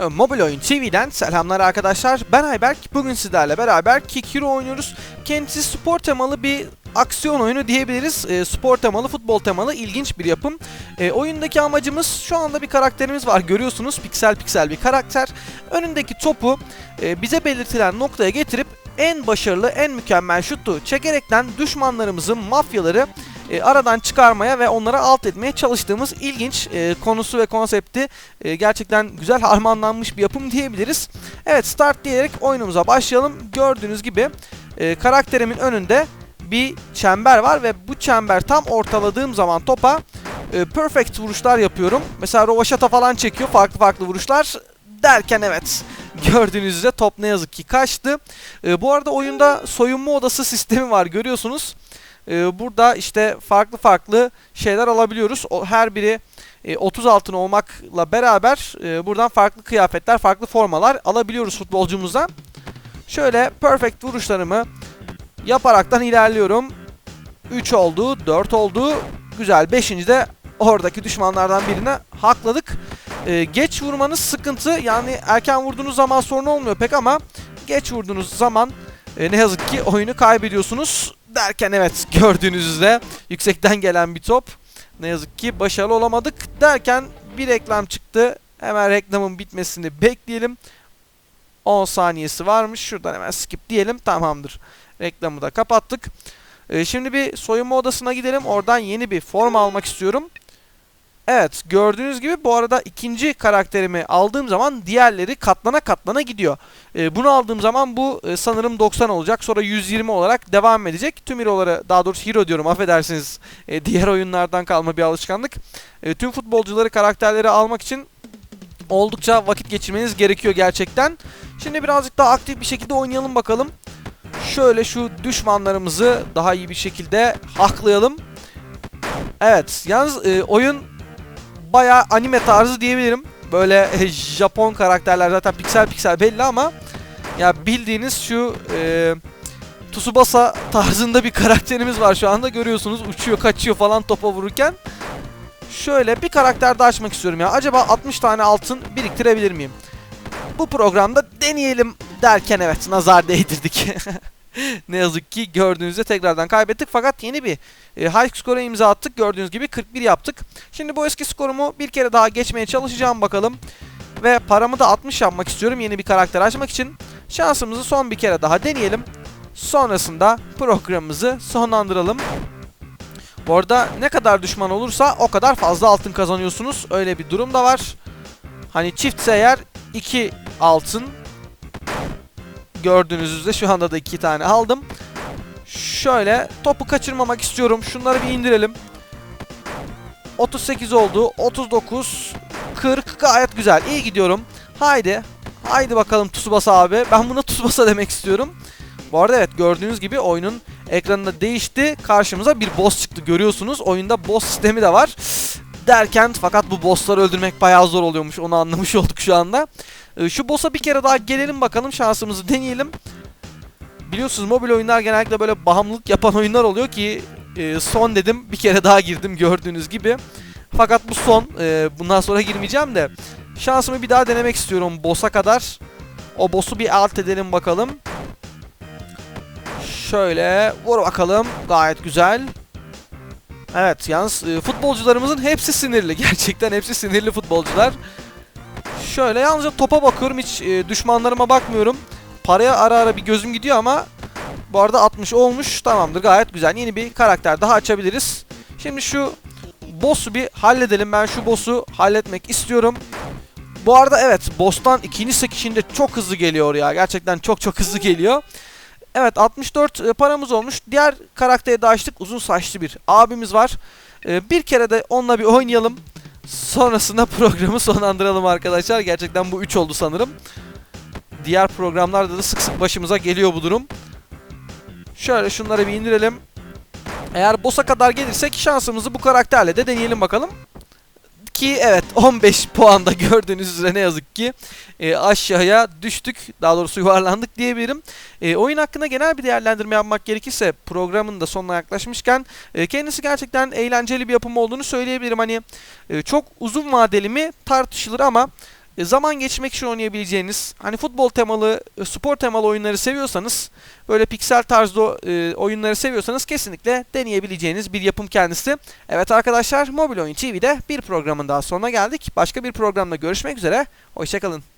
E, Mobil Oyun TV'den selamlar arkadaşlar. Ben Ayberk. Bugün sizlerle beraber Kick oynuyoruz. Kendisi spor temalı bir aksiyon oyunu diyebiliriz. E, spor temalı, futbol temalı ilginç bir yapım. E, oyundaki amacımız şu anda bir karakterimiz var. Görüyorsunuz piksel piksel bir karakter. Önündeki topu e, bize belirtilen noktaya getirip en başarılı, en mükemmel şutu çekerekten düşmanlarımızın mafyaları e, aradan çıkarmaya ve onlara alt etmeye çalıştığımız ilginç e, konusu ve konsepti e, gerçekten güzel harmanlanmış bir yapım diyebiliriz. Evet start diyerek oyunumuza başlayalım. Gördüğünüz gibi e, karakterimin önünde bir çember var ve bu çember tam ortaladığım zaman topa e, perfect vuruşlar yapıyorum. Mesela rovaşata falan çekiyor farklı farklı vuruşlar derken evet gördüğünüz üzere top ne yazık ki kaçtı. E, bu arada oyunda soyunma odası sistemi var görüyorsunuz. E, burada işte farklı farklı şeyler alabiliyoruz. O, her biri e, 30 altın olmakla beraber e, buradan farklı kıyafetler, farklı formalar alabiliyoruz futbolcumuza. Şöyle perfect vuruşlarımı yaparaktan ilerliyorum. 3 oldu, 4 oldu. Güzel. 5. de oradaki düşmanlardan birine hakladık. Ee, geç vurmanız sıkıntı. Yani erken vurduğunuz zaman sorun olmuyor pek ama geç vurduğunuz zaman e, ne yazık ki oyunu kaybediyorsunuz. Derken evet gördüğünüz üzere yüksekten gelen bir top. Ne yazık ki başarılı olamadık. Derken bir reklam çıktı. Hemen reklamın bitmesini bekleyelim. 10 saniyesi varmış. Şuradan hemen skip diyelim. Tamamdır. Reklamı da kapattık. Ee, şimdi bir soyunma odasına gidelim. Oradan yeni bir forma almak istiyorum. Evet gördüğünüz gibi bu arada ikinci karakterimi aldığım zaman diğerleri katlana katlana gidiyor. Ee, bunu aldığım zaman bu e, sanırım 90 olacak. Sonra 120 olarak devam edecek. Tüm hero'ları daha doğrusu hero diyorum affedersiniz. E, diğer oyunlardan kalma bir alışkanlık. E, tüm futbolcuları karakterleri almak için oldukça vakit geçirmeniz gerekiyor gerçekten. Şimdi birazcık daha aktif bir şekilde oynayalım bakalım. Şöyle şu düşmanlarımızı daha iyi bir şekilde haklayalım. Evet yalnız e, oyun bayağı anime tarzı diyebilirim. Böyle e, Japon karakterler zaten piksel piksel belli ama ya bildiğiniz şu e, Tsubasa tarzında bir karakterimiz var şu anda görüyorsunuz uçuyor kaçıyor falan topa vururken. Şöyle bir karakter daha açmak istiyorum ya. Acaba 60 tane altın biriktirebilir miyim? Bu programda deneyelim derken evet nazar değdirdik. ne yazık ki gördüğünüzde tekrardan kaybettik fakat yeni bir e, high score'a imza attık. Gördüğünüz gibi 41 yaptık. Şimdi bu eski skorumu bir kere daha geçmeye çalışacağım bakalım. Ve paramı da 60 yapmak istiyorum yeni bir karakter açmak için. Şansımızı son bir kere daha deneyelim. Sonrasında programımızı sonlandıralım. Bu arada ne kadar düşman olursa o kadar fazla altın kazanıyorsunuz. Öyle bir durum da var. Hani çiftse eğer 2 altın gördüğünüz üzere şu anda da 2 tane aldım. Şöyle topu kaçırmamak istiyorum. Şunları bir indirelim. 38 oldu. 39 40 gayet güzel. İyi gidiyorum. Haydi. Haydi bakalım Tsubasa abi. Ben buna Tsubasa demek istiyorum. Bu arada evet gördüğünüz gibi oyunun ekranında değişti. Karşımıza bir boss çıktı görüyorsunuz. Oyunda boss sistemi de var. Derken fakat bu bossları öldürmek bayağı zor oluyormuş. Onu anlamış olduk şu anda. Ee, şu boss'a bir kere daha gelelim bakalım. Şansımızı deneyelim. Biliyorsunuz mobil oyunlar genellikle böyle bağımlılık yapan oyunlar oluyor ki e, son dedim bir kere daha girdim gördüğünüz gibi. Fakat bu son. E, bundan sonra girmeyeceğim de. Şansımı bir daha denemek istiyorum boss'a kadar. O boss'u bir alt edelim bakalım. Şöyle vur bakalım. Gayet güzel. Evet yalnız e, futbolcularımızın hepsi sinirli. Gerçekten hepsi sinirli futbolcular. Şöyle yalnızca topa bakıyorum. Hiç e, düşmanlarıma bakmıyorum. Paraya ara ara bir gözüm gidiyor ama bu arada 60 olmuş. Tamamdır gayet güzel. Yeni bir karakter daha açabiliriz. Şimdi şu boss'u bir halledelim. Ben şu boss'u halletmek istiyorum. Bu arada evet boss'tan ikinci sekişinde çok hızlı geliyor ya. Gerçekten çok çok hızlı geliyor. Evet 64 e, paramız olmuş. Diğer karaktere de açtık. Uzun saçlı bir abimiz var. E, bir kere de onunla bir oynayalım. Sonrasında programı sonlandıralım arkadaşlar. Gerçekten bu 3 oldu sanırım. Diğer programlarda da sık sık başımıza geliyor bu durum. Şöyle şunları bir indirelim. Eğer boss'a kadar gelirsek şansımızı bu karakterle de deneyelim bakalım. Ki evet 15 puanda gördüğünüz üzere ne yazık ki e, aşağıya düştük. Daha doğrusu yuvarlandık diyebilirim. E, oyun hakkında genel bir değerlendirme yapmak gerekirse programın da sonuna yaklaşmışken e, kendisi gerçekten eğlenceli bir yapım olduğunu söyleyebilirim. Hani e, çok uzun vadeli mi tartışılır ama e, zaman geçirmek için oynayabileceğiniz, hani futbol temalı, e, spor temalı oyunları seviyorsanız, böyle piksel tarzda e, oyunları seviyorsanız kesinlikle deneyebileceğiniz bir yapım kendisi. Evet arkadaşlar, Mobil Oyun TV'de bir programın daha sonuna geldik. Başka bir programda görüşmek üzere, hoşçakalın.